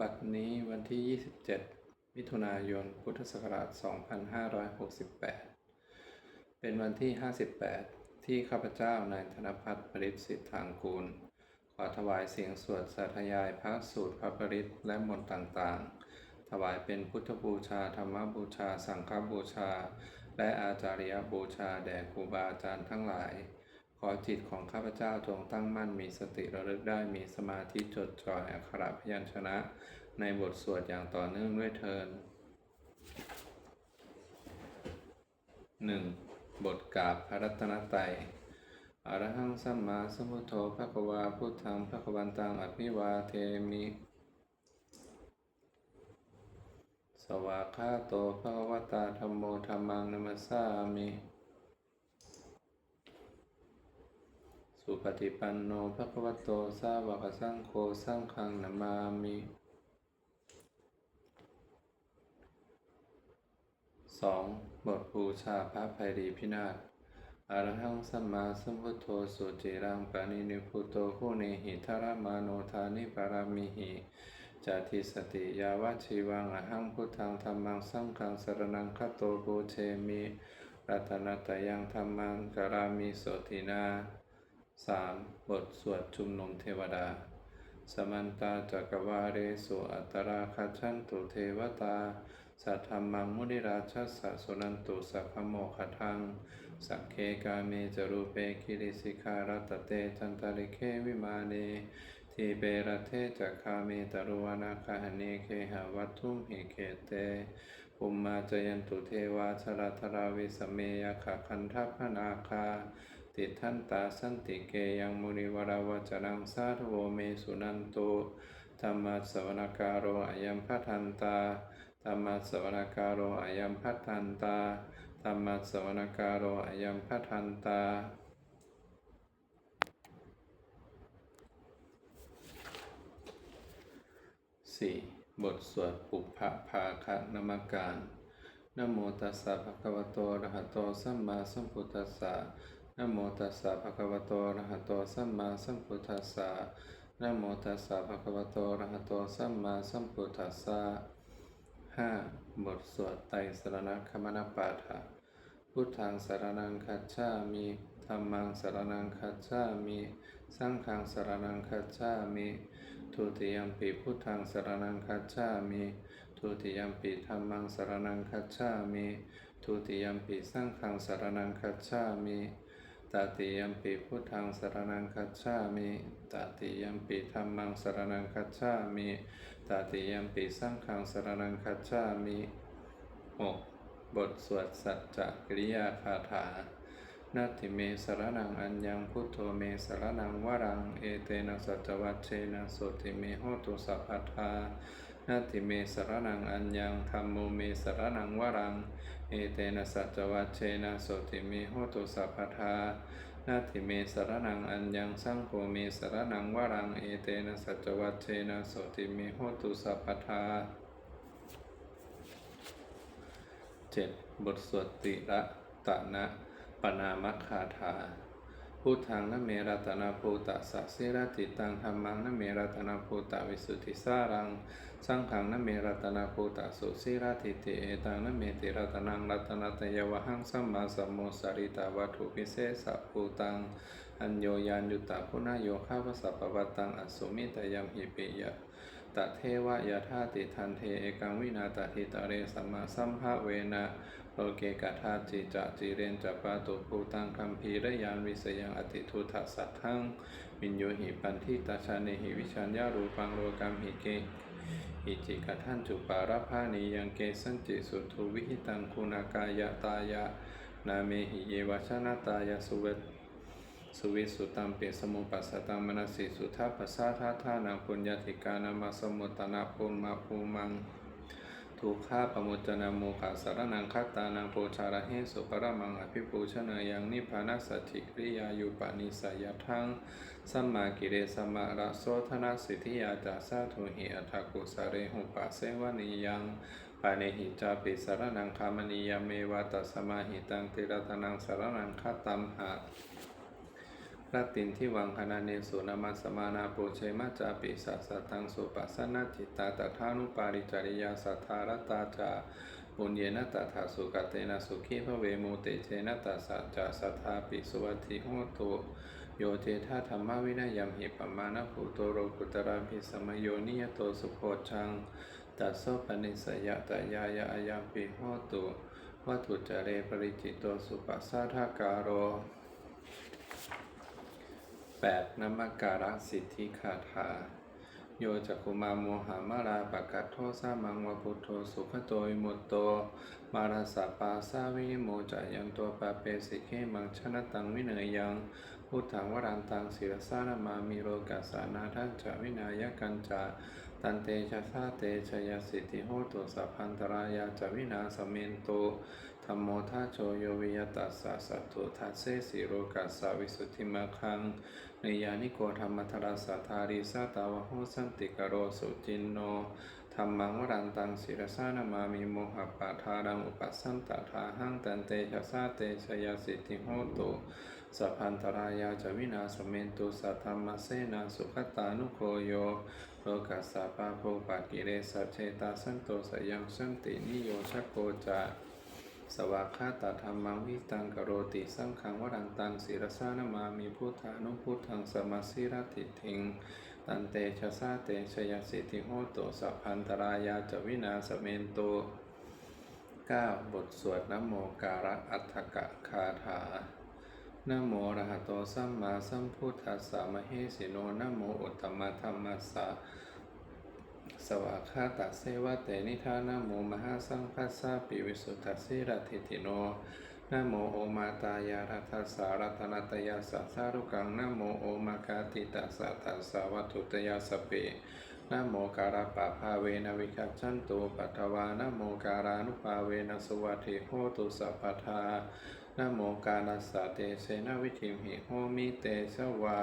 บัดนี้วันที่ 27 มิถุนายน พุทธศักราช 2568 เป็นวันที่ 58 ที่ข้าพเจ้านายธนพัฒน์ปริศสิทธางกูล ขอถวายเสียงสวดสาธยายพระสูตรพระปริศและมนต์ต่างๆ ถวายเป็นพุทธบูชา ธรรมบูชา สังฆบูชา และอาจาริยบูชาแด่ครูบาอาจารย์ทั้งหลาย ขอจิตของข้าพเจ้าจงตั้งมั่นมีสติระลึกได้มีสมาธิจดจ่ออักขระพยัญชนะ ในบทสวดอย่างต่อเนื่องด้วยเทิน 1. บทกาบพระรัตนตรัยอรหังสัมมาสัมพุทโธภะควาพุทธังภะคะวันตังอภิวาเทมิ สวากขาโตภะคะวตาธัมโมธัมมังนัมสสามิ สุปฏิปันโนภะคะวะโตสาวกสังโฆสังฆังนามามิ 2. บทบูชาพระภัยรีพินาศอรหังสัมมาสัมพุทโธสุจิรังปานินิพุโตหุเนหิทารมาโนทานิปารามิหิจาทิสติยาวะชีวังอหังพุทธังธรรมังสังฆังสรนังคโตบูเชมิรัตนตยังธรรมังกรามิโสตินา 3. บทสวดชุมนุมเทวดา สมันตาจักรวาเรสุอัตตราคัจฉันตุเทวตา สัทธรรมังมุนิราชัสสะสุนันตุสัพพโมคทัง สักเคกาเมจรูเปกิริสิการัตเตจันตาริเควิมาเนทีเปรเทจักคาเมตรุวนาคาหเนเคหาวัตถุมหิเกเตปุมมาจยันตุเทวาชราธราวิสเมยขคันทัพนาคา ติทันตาสันติเกยังมุนิวราวจนังสาธโวเมสุนันโตธรรมะสวนการโรอายัมพัทันตาธรรมะสวนการโรอายัมพัทันตาธรรมะสวนการโรอายัมพัทันตา 4. บทสวดปุพพภาคะนมการนโมตัสสะภะคะวะโตอะระหะโตสัมมาสัมพุทธัสสะ นะโมตัสสะภะคะวะโตอะระหะโตสัมมาสัมพุทธัสสะนะโมตัสสะภะคะวะโตอะระหะโตสัมมาสัมพุทธัสสะ 5. บทสวดไตรสรณคมนปาฐะพุทธังสารนังคัจฉามิธัมมังสารนังคัจฉามิสังฆังสารนังคัจฉามิทุติยมปิพุทธังสารนังคัจฉามิทุติยมปิธัมมังสารนังคัจฉามิทุติยมปิสังฆังสารนังคัจฉามิ ตติยมปีพุทธังสรนังคัจฉามิตติยมปีธรรมังสรนังคัจฉามิตติยมปีสังฆังสรนังคัจฉามิ 6. บทสวดสัจจกริยาคาถา นาทิเมสรนังอัญญังพุทโธเมสรนังวรังเอเตนะสัจวัชเชนะโสติเมโหตุสัพพทานาทิเมสรนังอัญญังธรรมโมเมสรนังวรัง เอเตนะสัจวัชเชนะโสติเมโหตุสัพพทานาทิเมสรนังอัญญังสังโฆเมสรนังวรัง เอเตนะสัจวัชเชนะโสติเมโหตุสัพพทา 7. บทสวดติระตะนะ ปนามัคคาถาพุทธังนเมรัตนาภูตะสัสสิรติตังธรรมังนเมรัตนาภูตะวิสุทธิสารัง สังขังนเมรัตนาภูตะสุสิรติติเอตังนเมติรัตนังรัตนตยวหังสัมมาสัมโมสริตาวัตถุพิเศษสัพภูตัง อัญโยยานยุตตะพุนาโยคาวสัพพวัตตังอสุมิตยัมหิปิยะ ตะเทวะยะธาติทันเทเอกังวินาตหิตะเรสัมมาสัมภะเวนะโลเกกะธาจิจะจิเรนจะปาตุภูตังคัมภีระยานวิสยังอติทุทธสัทธังวินโยหิปันทิตาชาเนหิวิชัญญารูปังโลกัมหิเกอิจิกะท่านจุปาราภานิยังเกสันจิสุทุวิหิตังคุณากายะตายะนาเมหิเยวชนะตายะสุเว สุวิสุตัมเปสมุปัสสตังมนสิสุทัพพสาทาทานังปุญญาธิกานามาสมุตตนาปุมมาภูมังทุกขาปมุจนาโมขาสารนังคัตตานังโปชาระเหสุปรมังอภิปูชนายังนิพานัสสถิกริยายุปานิสายทังสัมมากิเรสัมมาระโสธนสิทธิยาจาสาธุหิอัตกุสเรหุปะเสวนียังปาเนหิจาปิสารนังคามณียเมวะตัสสมาหิตังติรตนังสารนังคัตตัมหะ รัตินที่วังคณาเนสุนามาสมานาปูเชมาจาปิสัสสะตังสุปัสสนาจิตตาตถานุปาริจริยาสัทธารตาจาปุญเยนะตถาสุกเตนะสุขีพระเวโมเตเชนะตัสสะจาสัทธาปิสุวัติโหตุโยเจธาธรรมวินัยยัมหิปมานะภูโตโรกุตราภิสมโยนิยโตสุโพชังตัสโสปนิสยตายายะอายังปิโหตุวัตถุจเรปริจิตโตสุปัสสะทาการโร แปดนมักการะสิทธิคาถา โยจักุมาโมหามาราปะกัตโทสามังวะพุทโธสุขโตวิมุตโต มาราสาปาสาวิโมจะยังตัวปาเปสิเขมังชนะตังวิเนยยังพุทธังวรันตังศิรสานามามิโรกัสานาทันจวินายกันจะตันเตชะสาเตชยสิทธิโหตุสัพพันตรายาจวินาสเมนโต ธรรมโมทาโชโยวิยตัสสะสัตถุทัสเสสิโรกัสสะวิสุทธิมาคังนยานิโกธรรมทราสัทธาริสาตาวะโหสันติกโรสุจินโนธรรมังวรันตังศิรสานามามิโมหะปาทารังอุปสันตถาหังตันเตชะสาเตชยสิทธิโหตุสัพพันตรายาจวินาสเมนตุสัทธรรมเสนาสุขตานุโคโยโลกัสสะปาโภปากิเลสัจเจตาสันโตสยังสันตินิโยชโกจา สวากขาตธรรมังวิตังกโรติสังขังวรันตังศิรสานามามีพุทธานุพุทธังสมาสิรติทิงตันเตชะสาเตชยสิทธิโหตสัพพันตรายาจวินาสเมนโต 9. บทสวดนโมการะอัฏฐกะคาถานโมระหะโตสัมมาสัมพุทธัสสะมเหสิโนนโมอุตตมะธรรมัสสะ สวากาตะเสวะเตนิทานะโมมหาสังคัสสะปิวิสุทธัสสิรติติโนนโมโอมาตายารัตสารัตนตยาสัสสารุกังนโมโอมากาติตัสสะตัสสะวัตุตยาสเปนโมการะปะภาเวนวิคัจันตุปัทวานโมการานุภาเวนสุวัติโหตุสัพพทานโมกาลัสสะเตเสนวิธิมหิโหมิเตสวา